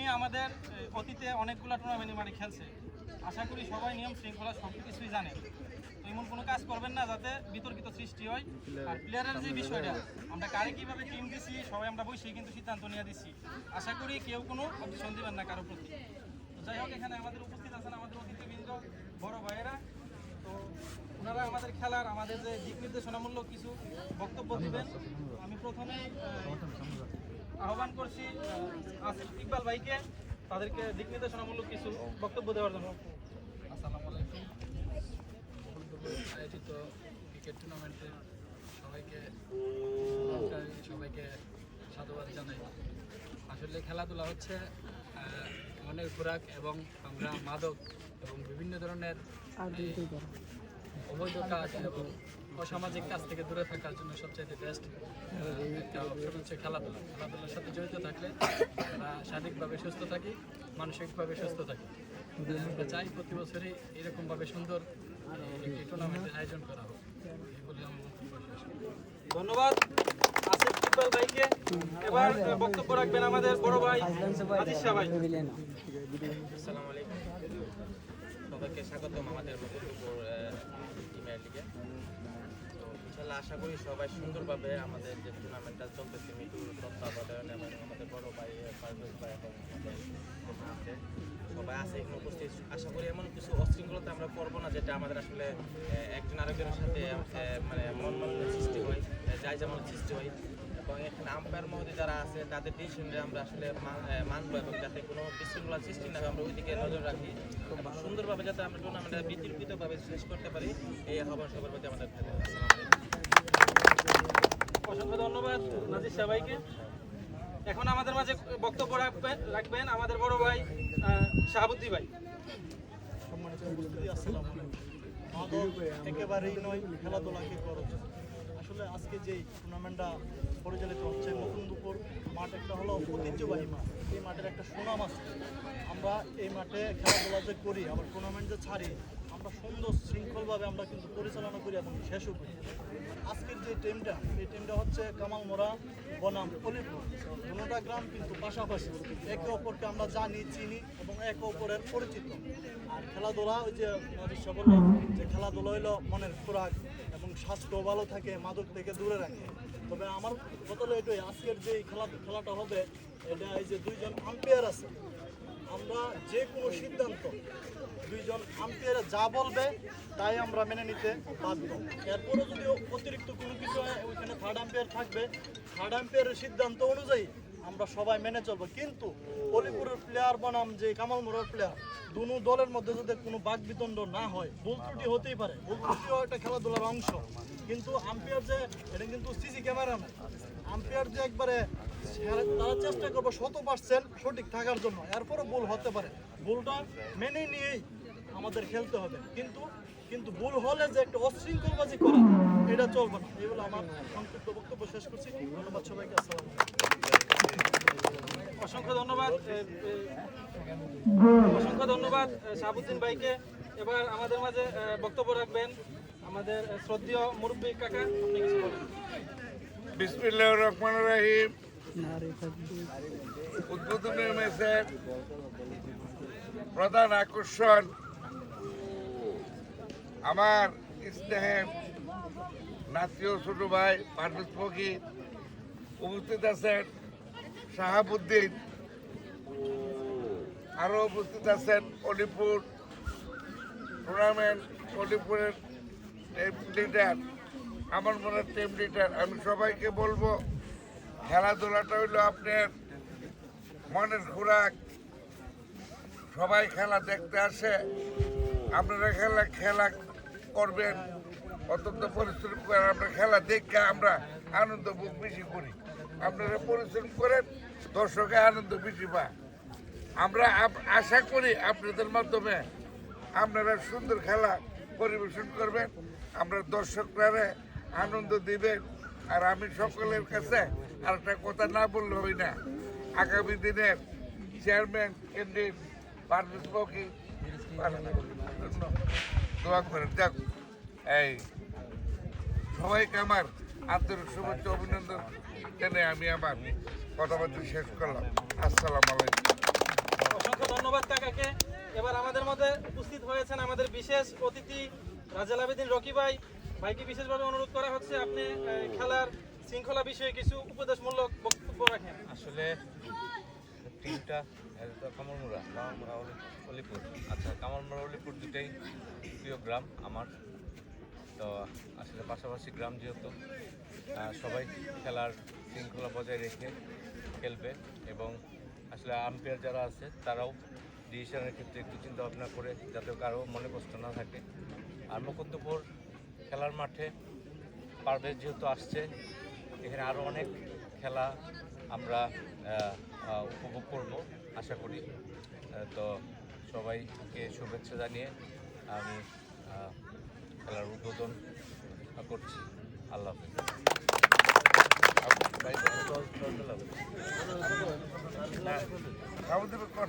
টিমই আমাদের অতীতে অনেকগুলো টুর্নামেন্ট মাঠে খেলছে। আশা করি সবাই নিয়ম শৃঙ্খলা সব কিছুই জানে। তো এমন কোনো কাজ করবেন না যাতে বিতর্কিত সৃষ্টি হয়। আর প্লেয়ারের যে বিষয়টা, আমরা কারে কীভাবে টিম দিছি, সবাই আমরা বসেই কিন্তু সিদ্ধান্ত নিয়ে দিচ্ছি আশা করি কেউ কোনো অবজেকশন দিবেন না কারও প্রতি। তো যাই হোক, এখানে আমাদের উপস্থিত আছেন আমাদের অতিথিবৃন্দ, বড় ভাইয়েরা। তো ওনারা আমাদের খেলার আমাদের যে দিক নির্দেশনামূলক কিছু বক্তব্য দিবেন। আমি প্রথমে আহ্বান করছি আসিফ ইকবাল ভাইকে। তাদেরকে দিক নির্দেশনামূলক কিছু বক্তব্য দেওয়ার জন্য। আসসালামু আলাইকুম। আয়োজিত ক্রিকেট টুর্নামেন্টের সবাইকে সবাইকে সাধুবাদ জানাই। আসলে খেলাধুলা হচ্ছে মনের খোরাক এবং আমরা মাদক এবং বিভিন্ন ধরনের অবৈধ কাজ এবং অসামাজিক কাজ থেকে দূরে থাকার জন্য সবচেয়ে বেস্ট একটা অপশন হচ্ছে খেলাধুলা। খেলাধুলার সাথে জড়িত থাকলে আমরা শারীরিকভাবে সুস্থ থাকি মানসিকভাবে সুস্থ থাকি। আমরা চাই প্রতি বছরই এরকমভাবে সুন্দর একটি টুর্নামেন্টের আয়োজন করা হোক। এই বলে আমার। ধন্যবাদ। আসিফ ইকবাল ভাইকে এবার বক্তব্য রাখবেন আমাদের বড় ভাই আজিজ শাহ ভাই। আসসালামু আলাইকুম। সবাইকে স্বাগতম আমাদের লিগে। ইনশাল্লাহ আশা করি সবাই সুন্দরভাবে আমাদের যে টুর্নামেন্টটা চলতেছে মিটুর তত্ত্বাবধানে এবং আমাদের বড় ভাই পারভেজ ভাই এবং সবাই আছে, এখানে উপস্থিত। আশা করি এমন কিছু অশৃঙ্খলতা আমরা করব না, যেটা আমাদের আসলে একজন আরেকজনের সাথে মানে মন মালিন্য সৃষ্টি হয় যাই যেমন সৃষ্টি হয়। এবং এখানে আম্পায়ার মহোদয় যারা আছে, তাদের ডিসিশনে আমরা আসলে মানবো এবং যাতে কোনো বিশৃঙ্খলা সৃষ্টি না হয়, আমরা ওই দিকে নজর রাখি। সুন্দরভাবে যাতে আমরা টুর্নামেন্টটা বিতর্কিতভাবে শেষ করতে পারি, এই আহ্বান সবার প্রতি আমাদের। অসংখ্য ধন্যবাদ নাজির শাহ ভাইকে এখন আমাদের মাঝে বক্তব্য রাখবেন আমাদের বড় ভাই শাহাবুদ্দি ভাই। একেবারেই নয়, খেলাধুলাকে খরচ আসলে আজকে যেই টুর্নামেন্টটা পরিচালিত হচ্ছে, নতুন দুপুর, মাঠ একটা হলো ঐতিহ্যবাহী মাঠ। এই মাঠের একটা সুনাম আছে। আমরা এই মাঠে খেলাধুলা যে করি, আবার টুর্নামেন্ট যে ছাড়ি আমরা সুন্দর শৃঙ্খলভাবে আমরা কিন্তু পরিচালনা করি এবং শেষও করি। আজকের যে টিমটা এই টিমটা হচ্ছে কামাল মোড়া, বনাম, অলিপুর। দুটা গ্রাম কিন্তু পাশাপাশি একে অপরকে আমরা জানি, চিনি এবং একে অপরের পরিচিত। আর খেলাধুলা, ওই যে বলল যে খেলাধুলা হইল মনের খোরাক এবং স্বাস্থ্য ভালো থাকে, মাদক থেকে দূরে রাখে। তবে আমার কথা এটাই, আজকের যে খেলা খেলাটা হবে, এটা এই যে দুইজন আম্পায়ার আছে, আমরা যে কোনো সিদ্ধান্ত দুইজন আম্পায়ারে যা বলবে তাই আমরা মেনে নিতে বাধ্য। এরপরও যদি অতিরিক্ত কোনো কিছু ওইখানে থার্ড আম্পায়ার থাকবে। থার্ড আম্পায়ারের সিদ্ধান্ত অনুযায়ী আমরা সবাই মেনে চলবো। কিন্তু অলিপুরের প্লেয়ার বনাম যে কামাল মোড়ের প্লেয়ার দুনো দলের মধ্যে যদি কোনো বাক বিতণ্ড না হয়, ভুল ত্রুটি হতেই পারে। ভুল ত্রুটিও একটা খেলাধুলার অংশ। কিন্তু আম্পায়ার যে, এটা কিন্তু সিসি ক্যামেরা না আম্পায়ার যে একবারে, তারা চেষ্টা করব শত পার্সেন্ট সঠিক থাকার জন্য। এরপরও ভুল হতে পারে। ভুলটা মেনে নিয়েই আমাদের খেলতে হবে। কিন্তু কিন্তু ভুল হলে যে একটা অশৃঙ্খলবাজি করা এটা চলবে না। এই বলে আমার সংক্ষিপ্ত বক্তব্য শেষ করছি। ধন্যবাদ সবাইকে আসসালাম অসংখ্য ধন্যবাদ অসংখ্য ধন্যবাদ এ, শাহাবুদ্দিন ভাইকে। এবার আমাদের মাঝে বক্তব্য রাখবেন আমাদের শ্রদ্ধেয় মুরব্বী কাকা আপনি কিছু বলেন। বিসমিল্লাহ রহমান রাহিম। উদ্বোধনী ম্যাচের প্রধান আকর্ষণ আমার স্নেহের নাতীয় ছোট ভাই, পারভেজ ফকি, উপস্থিত আছেন শাহাবুদ্দিন আরও উপস্থিত আছেন অলিপুর টুর্নামেন্ট, অলিপুরের টিম লিডার আমার মনে টিম লিডার আমি সবাইকে বলব, খেলাধুলাটা হইল আপনার মনের খোরাক। সবাই খেলা দেখতে আসে। আপনারা খেলা খেলা করবেন, অত্যন্ত পরিশ্রম করেন আমরা খেলা দেখে আমরা আনন্দ বুক বেশি করি। আপনারা পরিশ্রম করেন, দর্শকে আনন্দ বেশি পায়। আমরা আশা করি আপনাদের মাধ্যমে আপনারা সুন্দর খেলা পরিবেশন করবেন, আমরা দর্শকরা আনন্দ দিবেন। আর আমি সকলের কাছে আর একটা কথা না বললে হই না, আগামী দিনের চেয়ারম্যান ক্যান্ডিডেট পারভেজ বকি দোয়া করেন যাক। এই সবাইকে আমার আন্তরিক শুভেচ্ছা অভিনন্দন। জেনে আমি আমার কথাবার্তা শেষ করলাম। আসসালামু আলাইকুম। অসংখ্য ধন্যবাদ কাকাকে। এবার আমাদের মধ্যে উপস্থিত হয়েছেন আমাদের বিশেষ অতিথি রাজেল আবেদিন রকি ভাই। ভাইকে বিশেষভাবে অনুরোধ করা হচ্ছে আপনি খেলার শৃঙ্খলা বিষয়ে কিছু উপদেশমূলক বক্তব্য রাখেন। আসলে টিমটা কামালমুড়া কামালমুড়া অলিপুর আচ্ছা কামালমুড়া অলিপুর দুটাই প্রিয় গ্রাম আমার। তো আসলে পাশাপাশি গ্রাম যেহেতু সবাই খেলার শৃঙ্খলা বজায় রেখে খেলবে এবং আসলে আম্পায়ার যারা আছে, তারাও ডিসিশনের ক্ষেত্রে একটু চিন্তা ভাবনা করে যাতে কারও মনে কষ্ট না থাকে। আর মুকুন্দপুর খেলার মাঠে পারভেজ যেহেতু আসছে, এখানে আরও অনেক খেলা আমরা উপভোগ করব, আশা করি। তো সবাইকে শুভেচ্ছা জানিয়ে আমি খেলার উদ্বোধন করছি। আল্লাহ হাফিজ। কর।